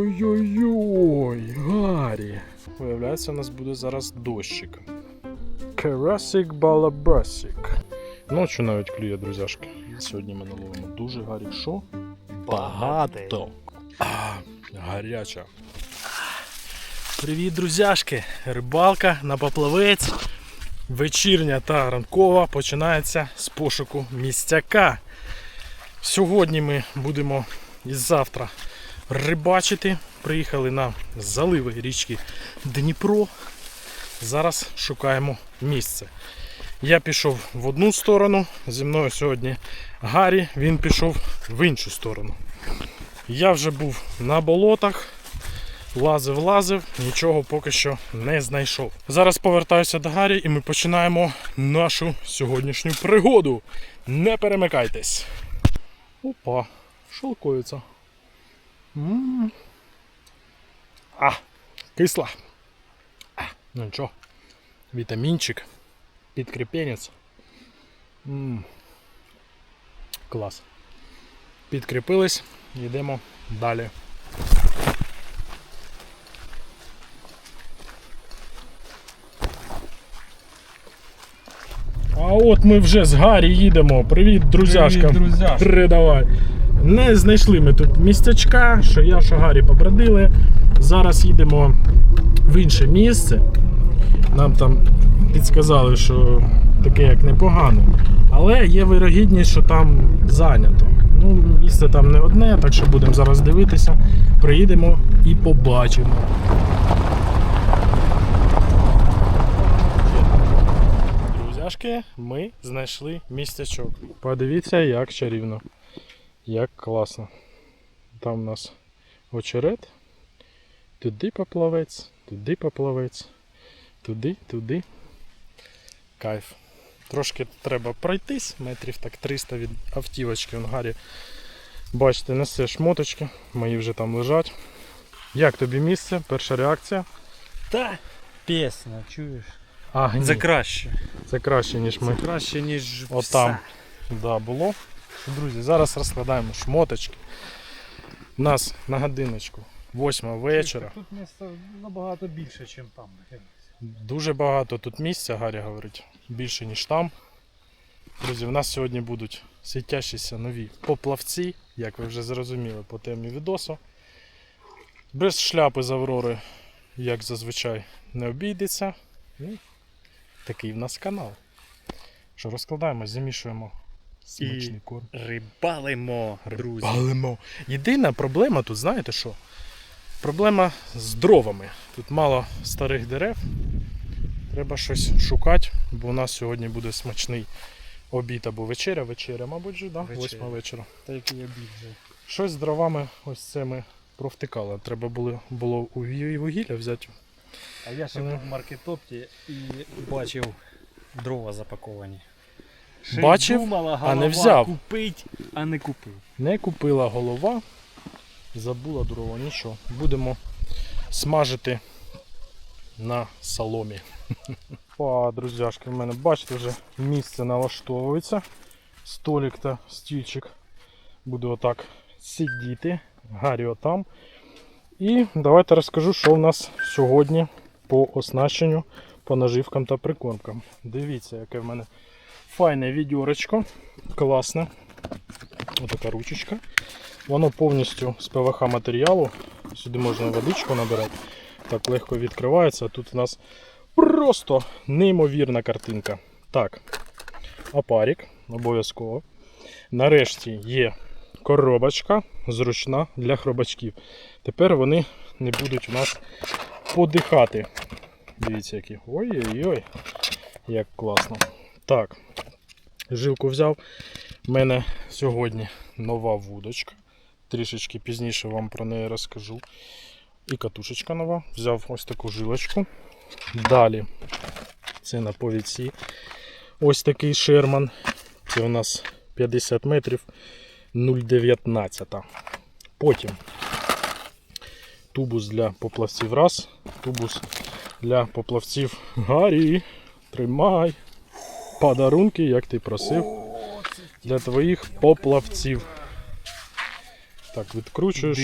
Ой-ой-ой, Гаррі. Виявляється, у нас буде зараз дощик. Карасик балабасик. Ночі навіть клює, друзяшки. Сьогодні ми наловимо дуже гарі. Що? Багато. А, гаряча. Привіт, друзяшки! Рибалка на поплавець. Вечірня та ранкова починається з пошуку місцяка. Сьогодні ми будемо і завтра рибачити. Приїхали на заливи річки Дніпро. Зараз шукаємо місце. Я пішов в одну сторону, зі мною сьогодні Гаррі, він пішов в іншу сторону. Я вже був на болотах, лазив, лазив, нічого поки що не знайшов. Зараз повертаюся до Гаррі і ми починаємо нашу сьогоднішню пригоду. Не перемикайтесь. Опа, шелкується. М. А, кисла. А, ну нічого. Вітамінчик. Підкріпенець. М. Клас. Підкріпились, йдемо далі. А от ми вже з Гаррі їдемо. Привіт, друзяшка. Привіт, друзяшка. Передавай. Не знайшли ми тут місцячка, що я, що Гаррі побродили. Зараз їдемо в інше місце. Нам там підсказали, що таке як непогано. Але є вирогідність, що там зайнято. Ну, місце там не одне, так що будемо зараз дивитися. Приїдемо і побачимо. Друзяшки, ми знайшли місцячок. Подивіться, як чарівно. Як класно. Там у нас очерет. Туди поплавець, туди поплавець, туди, туди. Кайф. Трошки треба пройтись, метрів так 300 від автівочки. Он Гаррі, бачите, несе шмоточки, мої вже там лежать. Як тобі місце? Перша реакція? Та пісня, чуєш? А, ні, Це краще. це краще, ніж ми. Це краще, ніж Отам. Да, було. Друзі, зараз розкладаємо шмоточки. У нас на годиночку 8 вечора. Тут місце набагато більше, ніж там. Дуже багато тут місця, Гаррі говорить, більше ніж там. Друзі, в нас сьогодні будуть світящіся нові поплавці, як ви вже зрозуміли по темі відосу. Без шляпи з Аврори, як зазвичай, не обійдеться. І такий в нас канал. Що розкладаємо, замішуємо смачний корм. Рибалимо, друзі. Палимо. Єдина проблема тут, знаєте що? Проблема з дровами. Тут мало старих дерев. Треба щось шукати, бо у нас сьогодні буде смачний обід або вечеря. Вечеря, мабуть, же, да? Вечеря. Восьма вечора. Та який обід вже. Щось з дровами ось це ми провтикали. Треба було, було у вугілля взяти. А я ще Але- був в маркетопті і бачив дрова запаковані. Ще Бачив, думала, а не взяв. Купить, а не купив. Не купила голова, забула дрова, нічого. Будемо смажити на соломі. О, друзяшки, в мене, бачите, вже місце налаштовується. Столик та стільчик. Буду отак сидіти. Гаррі отам. І давайте розкажу, що в нас сьогодні по оснащенню, по наживкам та прикормкам. Дивіться, яке в мене файне відьорочко. Класне. Отака ручечка. Воно повністю з ПВХ матеріалу. Сюди можна водичку набирати. Так легко відкривається. Тут у нас просто неймовірна картинка. Так, опарік, обов'язково. Нарешті є коробочка зручна для хробачків. Тепер вони не будуть у нас подихати. Дивіться, які. Ой-ой-ой, як класно. Так, жилку взяв. У мене сьогодні нова вудочка. Трішечки пізніше вам про неї розкажу. І катушечка нова. Взяв ось таку жилочку. Далі це на повідці. Ось такий шерман. Це у нас 50 метрів 0,19. Потім тубус для поплавців раз. Тубус для поплавців Гаррі. Тримай. Подарунки, як ти просив для твоїх поплавців. Так, відкручуєш.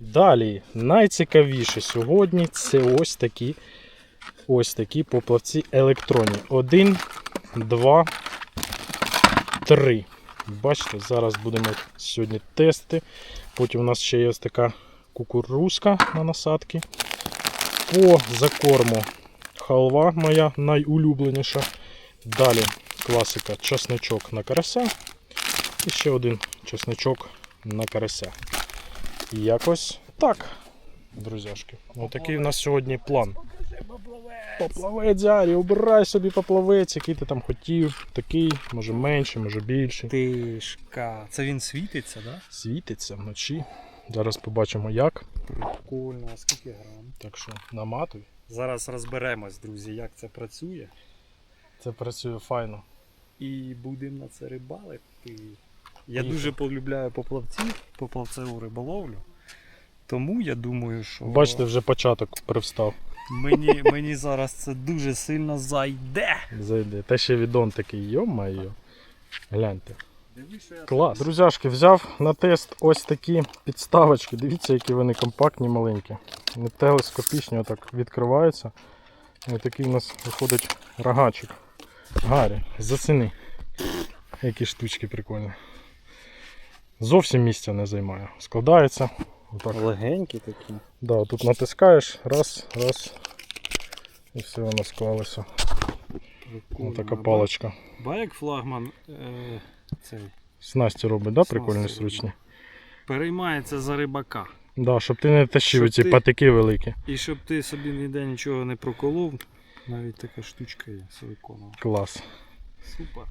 Далі, найцікавіше сьогодні це ось такі ось такі поплавці електронні. Один, два, три. Бачите, зараз будемо сьогодні тести. Потім у нас ще є ось така кукурузка на насадки. По закорму халва моя найулюбленіша. Далі класика чесничок на карася. І ще один чесничок на карася. І якось так, друзяшки. Отакий у нас сьогодні план. Поплавець, Арі, обирай собі поплавець, який ти там хотів. Такий, може менший, може більший. Тишка. Це він світиться, да? Світиться вночі. Зараз побачимо як. Прикольно, а скільки грам? Так що наматуй. Зараз розберемось, друзі, як це працює. Це працює файно. І будемо на це рибалити. Я Поїхали. дуже полюбляю поплавців, поплавцеву риболовлю. Тому я думаю, що Бачите, вже початок привстав. мені, мені зараз це дуже сильно зайде. Зайде. Та ще відон такий, йо-майо. Гляньте. Клас. Друзяшки, взяв на тест ось такі підставочки. Дивіться, які вони компактні, маленькі. Не телескопічні, отак відкриваються. Ось такий у нас виходить рогачик. Гарі, заціни. Які штучки прикольні. Зовсім місця не займає. Складається. Отак. Легенькі такі. Да, тут натискаєш, раз, раз. І все воно склалося. Ось така паличка. Ба як флагман е, цей, Снасті робить, да, прикольні зручні? переймається за рибака. Да, щоб ти не тащив Щоб ці ти- патики великі. І щоб ти собі ніде нічого не проколов, навіть така штучка є силиконова. Клас. Супер.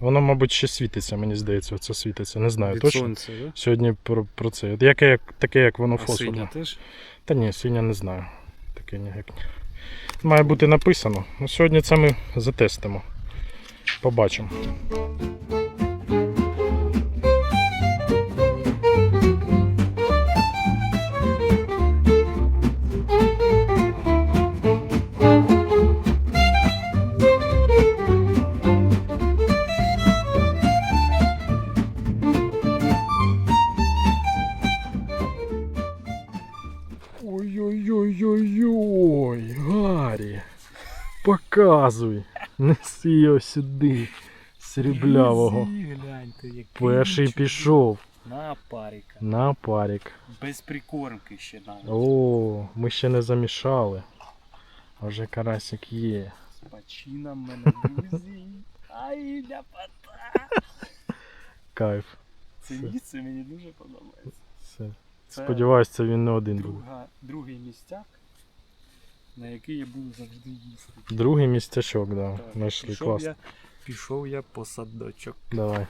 Воно, мабуть, ще світиться, мені здається, оце світиться. Не знаю Від точно. сонця, да? Сьогодні про, про це. Яке, як, таке, як воно А синя теж? Та ні, синя не знаю. Таке ніяк. Має бути написано. Ну, сьогодні це ми затестимо. Побачимо. Показуй. Неси його сюди. Сріблявого. Перший пішов На паріка. на парік. Без прикормки ще навіть. О, ми ще не замішали. А вже карасик є. З пачином мене, друзі. Ай, ляпота. Кайф. Це місце мені дуже подобається. Все. Сподіваюсь, це він не один друга, другий містяк, на який я буду завжди їсти. Другий містячок, да. Так, Знайшли пішов клас. я, пішов я по садочок. Давай.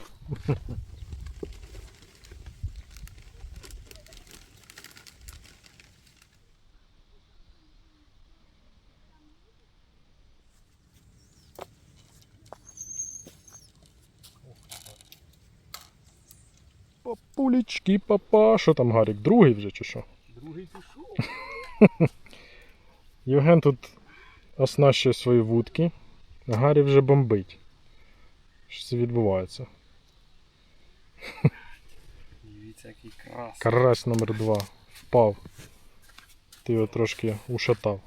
Папулечки, папа. Що там Гарік? Другий вже чи що? Другий пішов. Євген тут оснащує свої вудки. а Гарі вже бомбить. Що це відбувається? Дивіться, який красний. Карась номер 2 впав. Ти його трошки ушатав.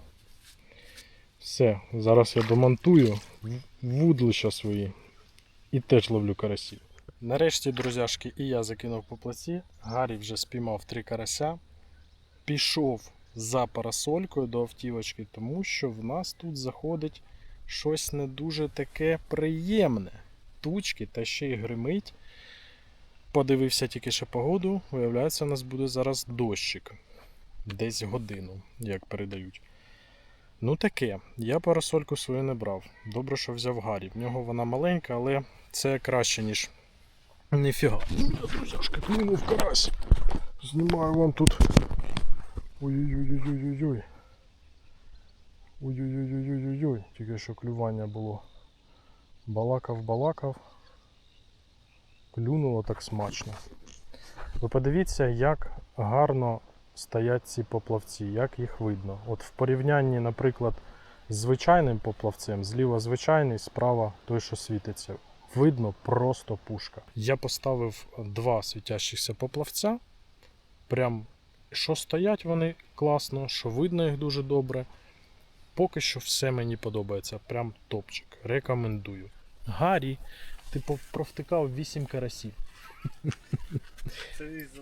Все, зараз я домонтую вудлища свої і теж ловлю карасів. Нарешті, друзяшки, і я закинув по плаці. Гаррі вже спіймав три карася. Пішов за парасолькою до автівочки, тому що в нас тут заходить щось не дуже таке приємне. Тучки та ще й гримить. Подивився тільки що погоду, виявляється, у нас буде зараз дощик. Десь годину, як передають. Ну таке, я парасольку свою не брав. Добре, що взяв Гаррі. В нього вона маленька, але це краще, ніж. Ніфіга. Друзяшка, клюнув карась. Знімаю вам тут. Ой-ой-ой-ой-ой-ой. Ой-ой-ой-ой-ой-ой. Тільки що клювання було. Балакав, балакав. Клюнуло так смачно. Ви подивіться, як гарно стоять ці поплавці, як їх видно. От в порівнянні, наприклад, з звичайним поплавцем, зліва звичайний, справа той, що світиться. Видно просто пушка. Я поставив два світящихся поплавця. Прям що стоять вони класно, що видно їх дуже добре. Поки що все мені подобається. Прям топчик. Рекомендую. Гаррі, ти провтикав 8 карасів.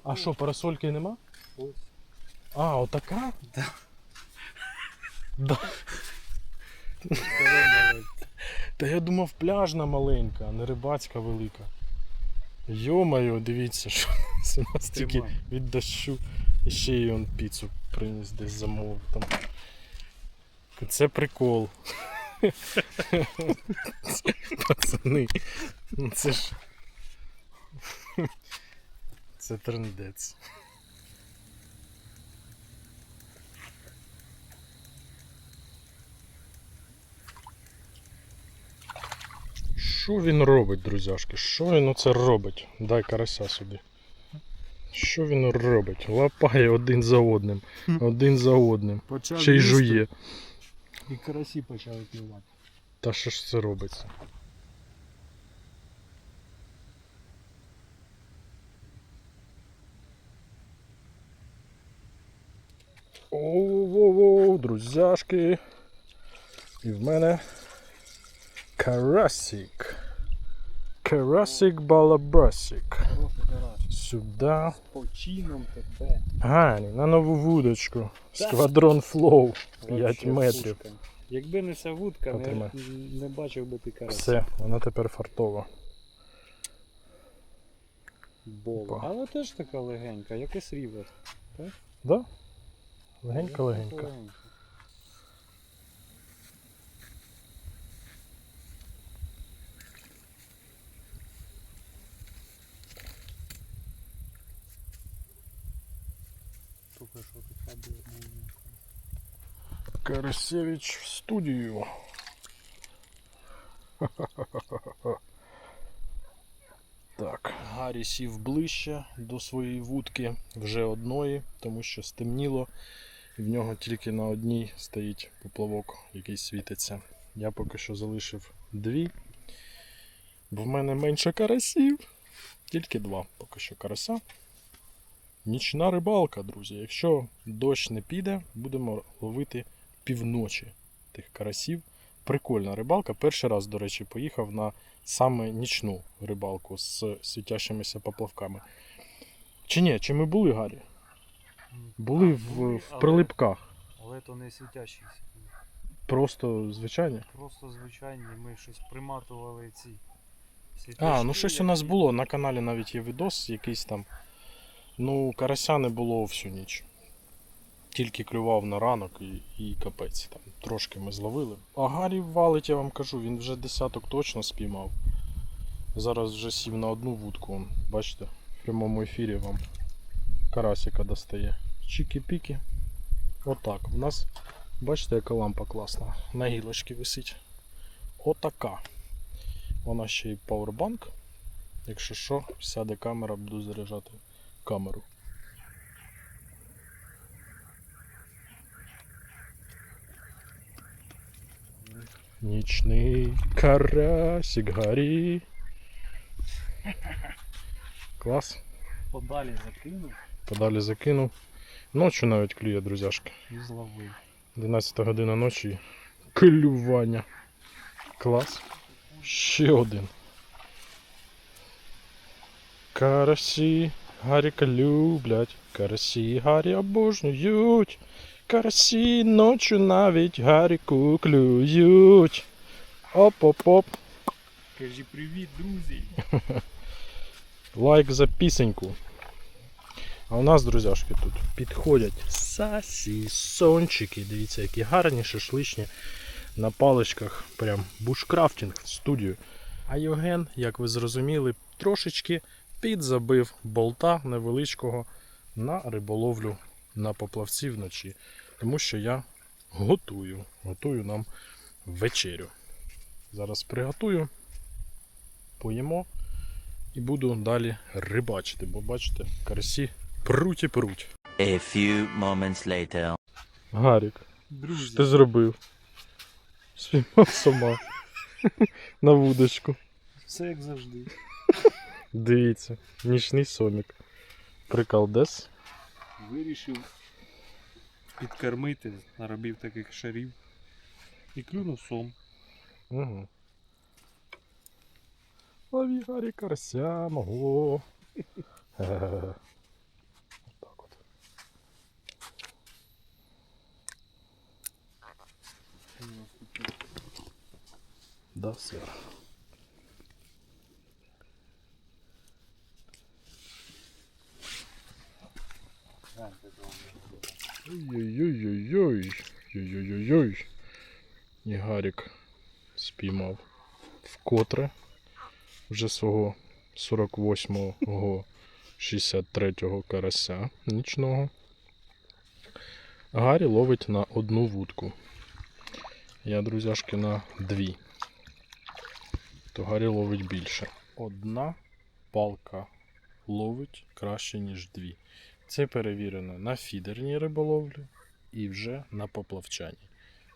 А що, парасольки нема? ось. А, отака? Да. Да. Та я думав пляжна маленька, а не рибацька велика. Йо-моє, дивіться, що це у нас тільки від дощу. І ще й он піцу приніс десь замовив там. Це прикол. Пацани. Це ж. Це трендець. Що він робить, друзяшки? Що він оце робить? Дай карася сюди. Що він робить? Лапає один за одним. Один за одним. Почав Ще й їсти, жує. І карасі почали клювати. Та що ж це робиться? Оу-воу-воу, друзяшки. І в мене карасик. Карасик балабасик. Сюди. З почином тебе. Гані, на нову вудочку. Сквадрон Флоу. 5 Вообще метрів. пушка. Якби не ця вудка, не, не бачив би ти карася. Все, вона тепер фартова. Бола. Але теж така легенька, як і срібла. Да? Легенька, Тільки що така була маленька. Карасевич в студію. Так, Гаррі сів ближче до своєї вудки вже одної, тому що стемніло, і в нього тільки на одній стоїть поплавок, який світиться. Я поки що залишив дві, бо в мене менше карасів. Тільки два поки що карася. Нічна рибалка, друзі. Якщо дощ не піде, будемо ловити півночі тих карасів. Прикольна рибалка. Перший раз, до речі, поїхав на саме нічну рибалку з світящимися поплавками. Чи ні, чи ми були, Гаррі? Були в, в прилипках. Але то не світящіся. Просто звичайні. Просто звичайні, ми щось приматували ці. А, ну щось у нас було. На каналі навіть є відос якийсь там. Ну, карася не було всю ніч. Тільки клював на ранок і, і капець. Там трошки ми зловили. А Гаррі валить, я вам кажу, він вже десяток точно спіймав. Зараз вже сів на одну вудку. Бачите, в прямому ефірі вам карасика достає. Чікі-піки. Отак. У нас, бачите, яка лампа класна. На гілочці висить. Отака. Вона ще й пауербанк. Якщо що, сяде камера, буду заряджати камеру. Нічний карасик горі. Клас. Подалі закинув Подалі закинув. Ночі навіть клює, друзяшки. і зловив. 11 година ночі. Клювання. Клас. Ще один. Карасі Гаріка люблять. Карасі Гарі обожнюють. Карасі ночі навіть Гаріку клюють. Оп-оп-оп. Кажи привіт, друзі! Лайк за пісеньку. А у нас, друзяшки, тут підходять сасісончики. Дивіться, які гарні, шашличні на паличках. Прям бушкрафтинг в студію. А Йоген, як ви зрозуміли, трошечки підзабив болта невеличкого на риболовлю на поплавці вночі. Тому що я готую. Готую нам вечерю. Зараз приготую, поїмо і буду далі рибачити, бо бачите, карасі пруть і пруть. A few moments later. Гарік, Друзі, що ти зробив? Спіймав сама на вудочку. все як завжди. Дивіться, нічний сомік. Приколдес. Вирішив підкормити, наробив таких шарів. І клюнув сом. Угу. Лови Гарі карася мого. Да, все. Ой-ой-ой-ой-ой. Ой-ой-ой-ой. І Гарік спіймав вкотре вже свого 48-го 63-го карася нічного. Гарі ловить на одну вудку. Я, друзяшки, на дві. То Гарі ловить більше. Одна палка ловить краще, ніж дві. Це перевірено на фідерній риболовлі і вже на поплавчанні.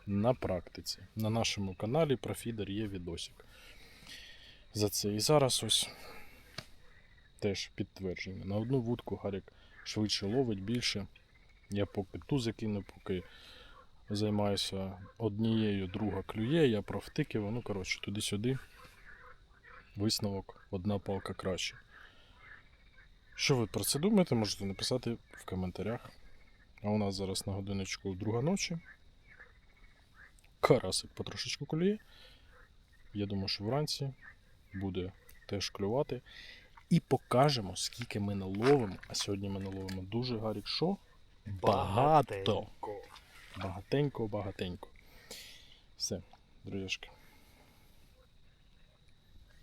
На практиці. На нашому каналі про фідер є відосик. За це. І зараз ось теж підтвердження. На одну вудку Гарік швидше ловить більше. Я поки тузи кину, поки займаюся однією, друга клює, я провтикив, ну коротше, туди-сюди. Висновок, одна палка краще. Що ви про це думаєте, можете написати в коментарях. А у нас зараз на годиночку друга ночі. Карасик потрошечку клює. Я думаю, що вранці буде теж клювати. І покажемо, скільки ми наловимо. А сьогодні ми наловимо дуже гарік що? Багато. Багатенько, багатенько. Все, друзяшки.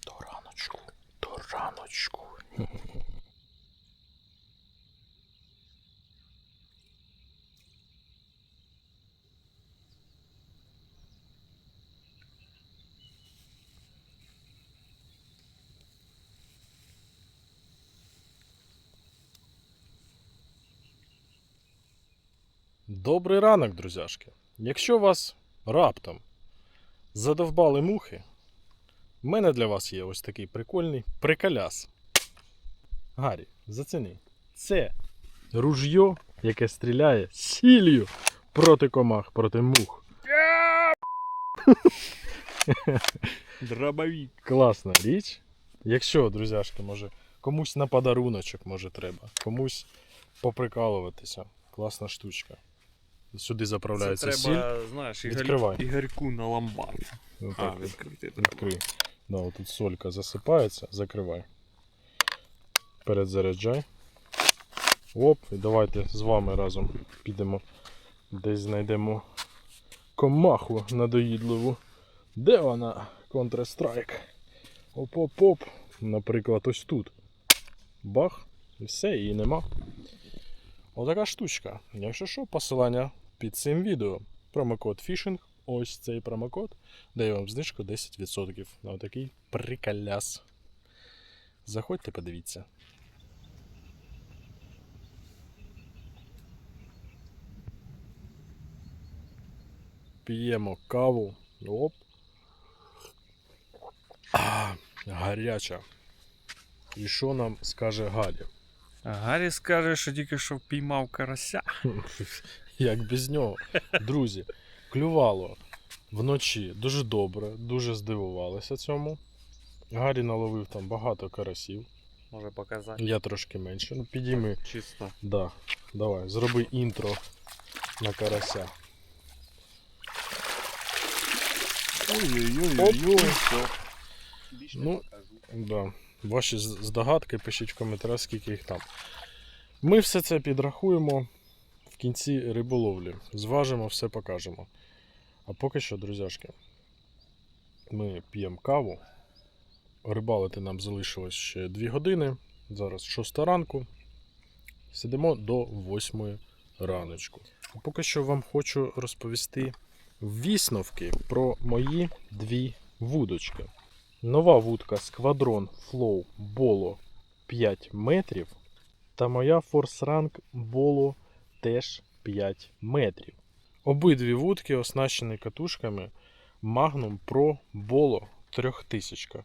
До раночку. До раночку. Добрий ранок, друзяшки. Якщо вас раптом задовбали мухи, в мене для вас є ось такий прикольний приколяс. Гаррі, заціни. Це ружьо, яке стріляє сіллю проти комах, проти мух. Дробовик. Класна річ. Якщо, друзяшки, може, комусь на подаруночок може треба, комусь поприкалуватися. Класна штучка. Сюди заправляється Це сіль. треба, знаєш, Ігор... Відкривай. Ігорьку на ломбард. А, Отак от. відкрити треба. Відкрий. Да, отут солька засипається, закривай. Передзаряджай. Оп, і давайте з вами разом підемо. Десь знайдемо комаху надоїдливу. Де вона? Counter-Strike. Оп-оп-оп. Наприклад, ось тут. Бах, і все, її нема. Отака штучка. Якщо що, посилання під цим відео. Промокод Fishing. Ось цей промокод дає вам знижку 10% на отакий приколяс. Заходьте, подивіться. П'ємо каву. Оп. А, гаряча. І що нам скаже Галя? Гаррі скаже, що тільки що впіймав карася. Як без нього. Друзі, клювало вночі дуже добре, дуже здивувалися цьому. Гаррі наловив там багато карасів. Може показати. Я трошки менше. Ну, підійми. Чисто. Да. Давай, зроби інтро на карася. Ой-ой-ой. Ну, Да. Ваші здогадки пишіть в коментарях, скільки їх там. Ми все це підрахуємо в кінці риболовлі. Зважимо, все покажемо. А поки що, друзяшки, ми п'ємо каву. Рибалити нам залишилось ще 2 години. Зараз 6 ранку. Сидимо до 8 раночку. А поки що вам хочу розповісти висновки про мої дві вудочки. Нова вудка Squadron Flow Bolo 5 метрів. Та моя Rank Bolo теж 5 метрів. Обидві вудки оснащені катушками Magnum Pro Bolo 3000.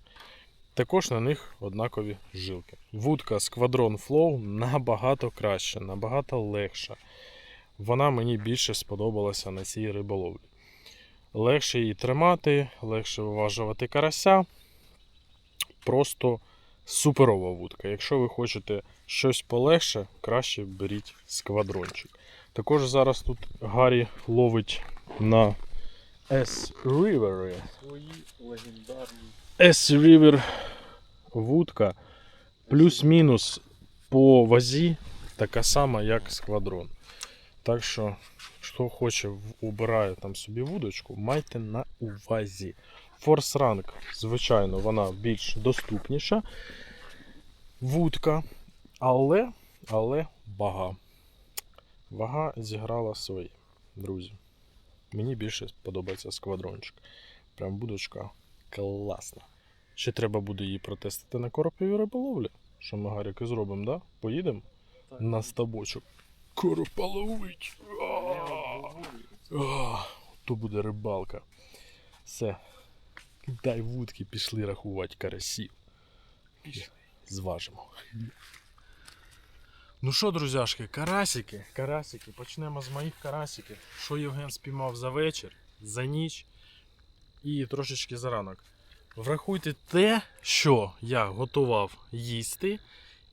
Також на них однакові жилки. Вудка Squadron Flow набагато краща, набагато легша. Вона мені більше сподобалася на цій риболовлі. Легше її тримати, легше виважувати карася. Просто суперова вудка. Якщо ви хочете щось полегше, краще беріть сквадрончик. Також зараз тут Гаррі ловить на S-River. Свої легендарні. S-River вудка плюс-мінус по вазі така сама, як сквадрон. Так що, хто хоче, обирає там собі вудочку, майте на увазі. Force Rank, звичайно, вона більш доступніша. Вудка, але, але вага. Вага зіграла своє, друзі. Мені більше подобається сквадрончик. Прям будочка класна. Ще треба буде її протестити на коропівій риболовлі. Що ми Гаріки зробимо, да? Поїдемо на стабочок. Коропа ловить. То буде рибалка. Все. Дай вудки, пішли рахувати карасів. Зважимо. Ну що, друзяшки, карасики, карасики. Почнемо з моїх карасиків. Що Євген спіймав за вечір, за ніч і трошечки за ранок. Врахуйте те, що я готував їсти,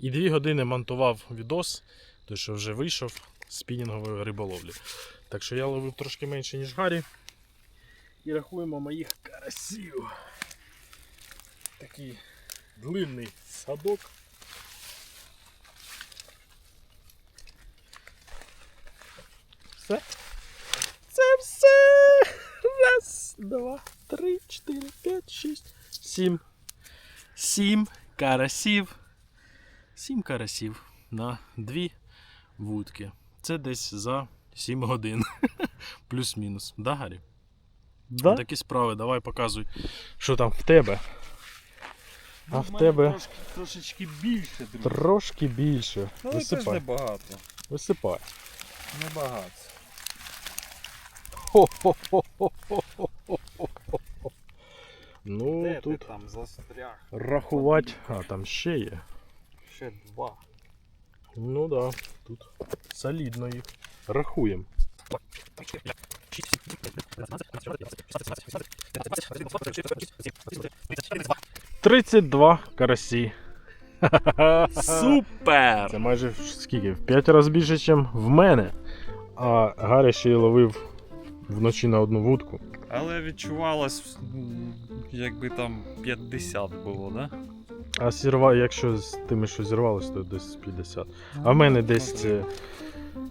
і 2 години монтував відос, той, що вже вийшов з спінінгової риболовлі. Так що я ловив трошки менше, ніж Гаррі. І рахуємо моїх карасів. Такий длинний садок. Все? Це все! Раз, два, три, чотири, п'ять, шість, сім. Сім карасів. Сім карасів на дві вудки. Це десь за 7 годин. Плюс-мінус. Да, Гаррі? Да? Такі справи, давай показуй, що там в тебе. А в тебе Трошки, трошечки більше, друзі. трошки більше. Теж Висипай. небагато. Висипай. Небагато. Ну, Де тут ти там застряг? рахувати. А, там ще є. Ще два. Ну да, тут солідно їх. Рахуємо. Тридцять два карасі. Супер! Це майже скільки? В 5 разів більше, ніж в мене. А Гаря ще й ловив вночі на одну вудку. Але відчувалось, якби там 50 було, да? А сірва, якщо з тими, що зірвалося, то десь 50. А в мене десь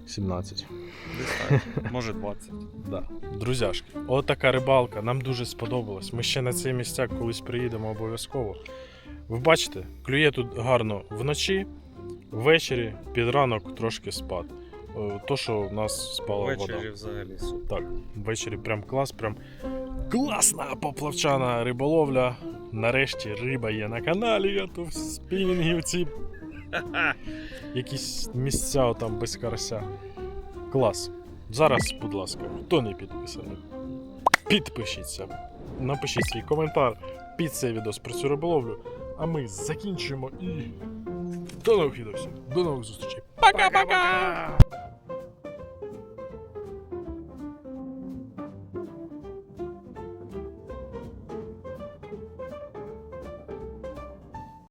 17. Десь так. Може 20. Да. Друзяшки, отака рибалка, нам дуже сподобалось. Ми ще на цей місцяк колись приїдемо обов'язково. Ви бачите, клює тут гарно вночі, ввечері, під ранок трошки спад. Е, То, що в нас спала вода. Ввечері взагалі супер. Так, ввечері прям клас, прям класна поплавчана риболовля. Нарешті риба є на каналі, а то в спінінгівці якісь місця там без карася. Клас. Зараз, будь ласка, хто не підписаний, підпишіться. Напишіть свій коментар під цей відео про цю риболовлю. А ми закінчуємо і до нових відео. До нових зустрічей. Пока-пока!